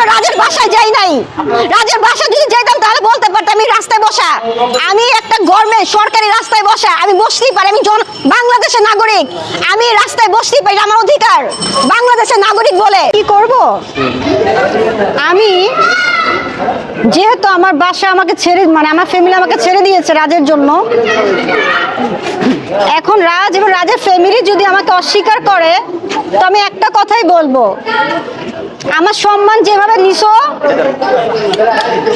কোনো রাজের বাসায় যাই নাই। রাজের বাসায় যদি যেতাম তাহলে বলতে পারতাম আমি রাস্তায় বসা। আমি একটা গভর্নমেন্ট সরকারি রাস্তায় বসা। আমি বসতেই পারি, আমি জন বাংলাদেশের নাগরিক। আমি রাস্তায় বসতেই পারি আমার অধিকার। বাংলাদেশের নাগরিক বলে। কি করব? আমি যেহেতু আমার বাসা আমাকে ছেড়ে মানে আমার ফ্যামিলি আমাকে ছেড়ে দিয়েছে রাজের জন্য, এখন রাজ এবং রাজের ফ্যামিলি যদি আমাকে অস্বীকার করে, তো আমি একটা কথাই বলব। আমার সম্মান যেভাবে নিছো,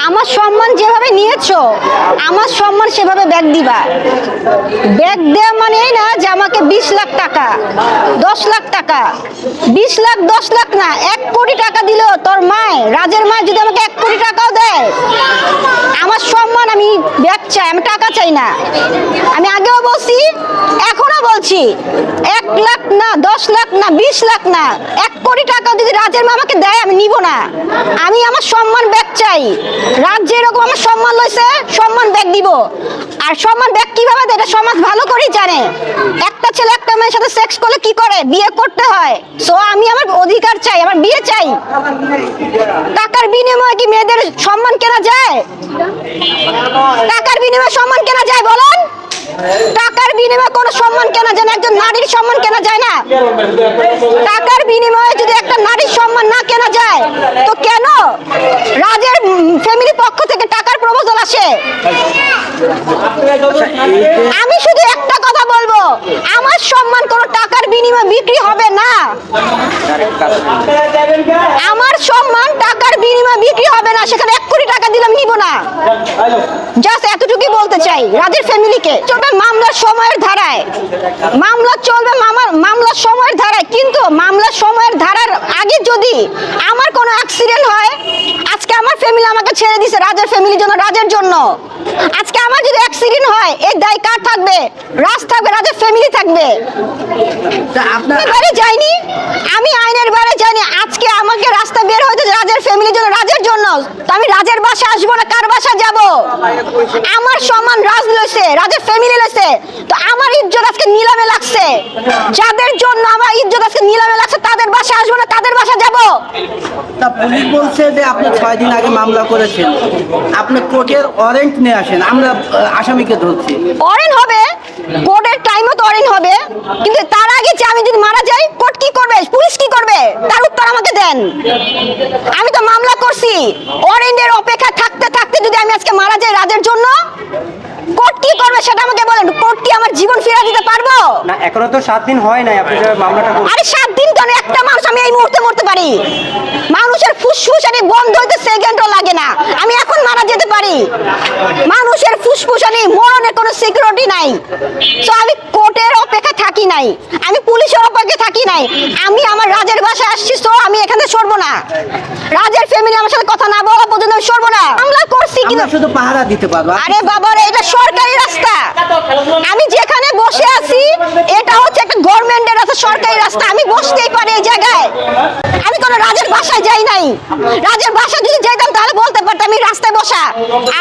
আমার সম্মান যেভাবে নিয়েছো, আমার সম্মান সেভাবে ব্যাগ দিবা। ব্যাগ দেওয়া মানে এই না যে আমাকে বিশ লাখ টাকা, দশ লাখ টাকা। বিশ লাখ, দশ লাখ না, এক কোটি টাকা দিলেও তোর মায়। রাজের মায় যদি আমাকে এক কোটি টাকাও দেয়, আমার সম্মান, আমি ব্যাগ চাই, আমি টাকা চাই না। আমি আগেও বলছি বলছি, এক লাখ না, দশ লাখ না, বিশ লাখ না, এক কোটি টাকা যদি রাজের মা আমাকে দেয়, আমি নিব না। আমি আমার সম্মান ব্যাগ চাই। রাজ যেরকম আমার সম্মান লইছে, সম্মান ব্যাগ দিব। আর সম্মান ব্যাগ কীভাবে দেয়, এটা সমাজ ভালো করেই জানে। একটা ছেলে, একটা মেয়ের সাথে সেক্স করলে কি করে? বিয়ে করতে হয়। সো আমি আমার অধিকার চাই, আমার বিয়ে চাই। টাকার বিনিময়ে কি মেয়েদের সম্মান কেনা যায়? টাকার বিনিময়ে সম্মান কেনা যায়, বলেন। টাকার বিনিময়ে কোনো সম্মান কেনা যায় না, একজন নারীর সম্মান কেনা যায় না। টাকার বিনিময়ে যদি একটা নারীর সম্মান না কেনা যায়, তো কেন রাজের ফ্যামিলি পক্ষ থেকে টাকার প্রপোজাল আসে? আমি শুধু একটা কথা বলব, আমার সম্মান কোনো টাকার বিনিময়ে বিক্রি হবে না। আমার সম্মান টাকার বিনিময়ে বিক্রি হবে না, সেখানে এক কোটি টাকা দিলাম, নিব না। জাস্ট এতটুকুই বলতে চাই রাজের ফ্যামিলিকে চলবে মামলার সময়ের ধারায়। মামলা চলবে মামার মামলার সময়ের ধারায়। কিন্তু মামলার সময়ের ধারার আগে যদি আমার কোনো অ্যাক্সিডেন্ট হয় আজকে আমার ফ্যামিলি আমাকে ছেড়ে দিছে রাজের ফ্যামিলির জন্য রাজের জন্য। আজকে আমার যদি অ্যাক্সিডেন্ট হয় এই দায় কার থাকবে? রাজ থাকবে রাজের ফ্যামিলি থাকবে। আমি যাইনি। আমি আইনের বাড়ি যাইনি। আজকে আমাকে রাস্তা বের হইতে রাজের ফ্যামিলির জন্য রাজের জন্য। তো আমি রাজের বাসা আসব না যাব। আমার সম্মান রাজ লইছে রাজের ফ্যামিলি লইছে। তো আমার ইজ্জত আজকে নিলামে লাগছে। যাদের জন্য আমার ইজ্জত আজকে নিলামে লাগছে তাদের বাসা আসব না তাদের বাসা যাব। তা পুলিশ বলছে যে আপনি ছয় দিন আগে মামলা করেছেন। আপনি কোর্টের নিয়ে আসেন আমরা আসামিকে ধরছি। অরেন হবে কোর্টের টাইমও তো অরেন হবে কিন্তু তার আগে যে আমি যদি মারা যাই কোর্ট কি করবে পুলিশ কি করবে তার উত্তর আমাকে দেন আমি তো মামলা করছি অরেন্ডের অপেক্ষা থাকতে থাকতে যদি আমি আজকে মারা যাই রাজের জন্য কোর্ট কি করবে সেটা আমাকে বলেন কোর্ট কি আমার জীবন ফিরে দিতে পারব? না এখনও তো সাত দিন হয় নাই আপনি যে মামলাটা করুন আরে সাত দিন কেন? একটা মানুষ আমি এই মুহূর্তে মরতে পারি। মানুষের ফুসফুস আর বন্ধ হইতে সেকেন্ডও লাগে না। আমি এখন পারি। মানুষের ফুসফুসানি মরণের কোনো সিকিউরিটি নাই। তো আমি কোর্টের অপেক্ষা থাকি নাই। আমি পুলিশের অপেক্ষা থাকি নাই। আমি আমার রাজের বাসায় আসছি তো আমি এখানে সরবো না। রাজের ফ্যামিলি আমার সাথে কথা না বলা পর্যন্ত আমি সরবো না। মামলা করছি আমরা কিন্তু শুধু পাহারা দিতে পারব। আরে বাবা এটা সরকারি রাস্তা। আমি যেখানে বসে আছি এটা হচ্ছে একটা গভর্নমেন্টের রাস্তা সরকারি রাস্তা। আমি বসতেই পারি এই জায়গায়। রাজের বাসায় যাই নাই। রাজের বাসায় যদি যেতাম, তাহলে বলতে পারতাম আমি রাস্তায় বসা।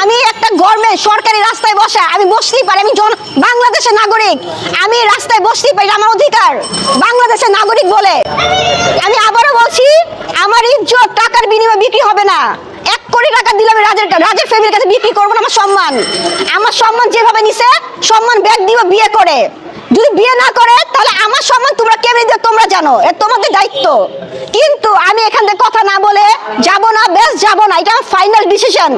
আমি একটা গভর্নমেন্ট সরকারি রাস্তায় বসা। আমি বসতেই পারি, আমি জন, বাংলাদেশের নাগরিক। আমি রাস্তায় বসতেই পারি আমার অধিকার। বাংলাদেশের নাগরিক বলে। আমি আবারও বলছি, আমার ইজ্জত টাকার বিনিময়ে বিক্রি হবে না। এক কোটি টাকা দিলে আমি রাজের রাজের ফ্যামিলির কাছে বিক্রি করব আমার সম্মান। আমার সম্মান যেভাবে নিছে, সম্মান ব্যাগ দিব বিয়ে করে। যদি বিয়ে না করে, তাহলে আমার সম্মান তোমরা কেমনি দিও তোমরা জানো, এ তোমাদের দায়িত্ব। কিন্তু আমি এখান থেকে কথা না বলে যাব না, বেশ যাব না, এটা ফাইনাল ডিসিশন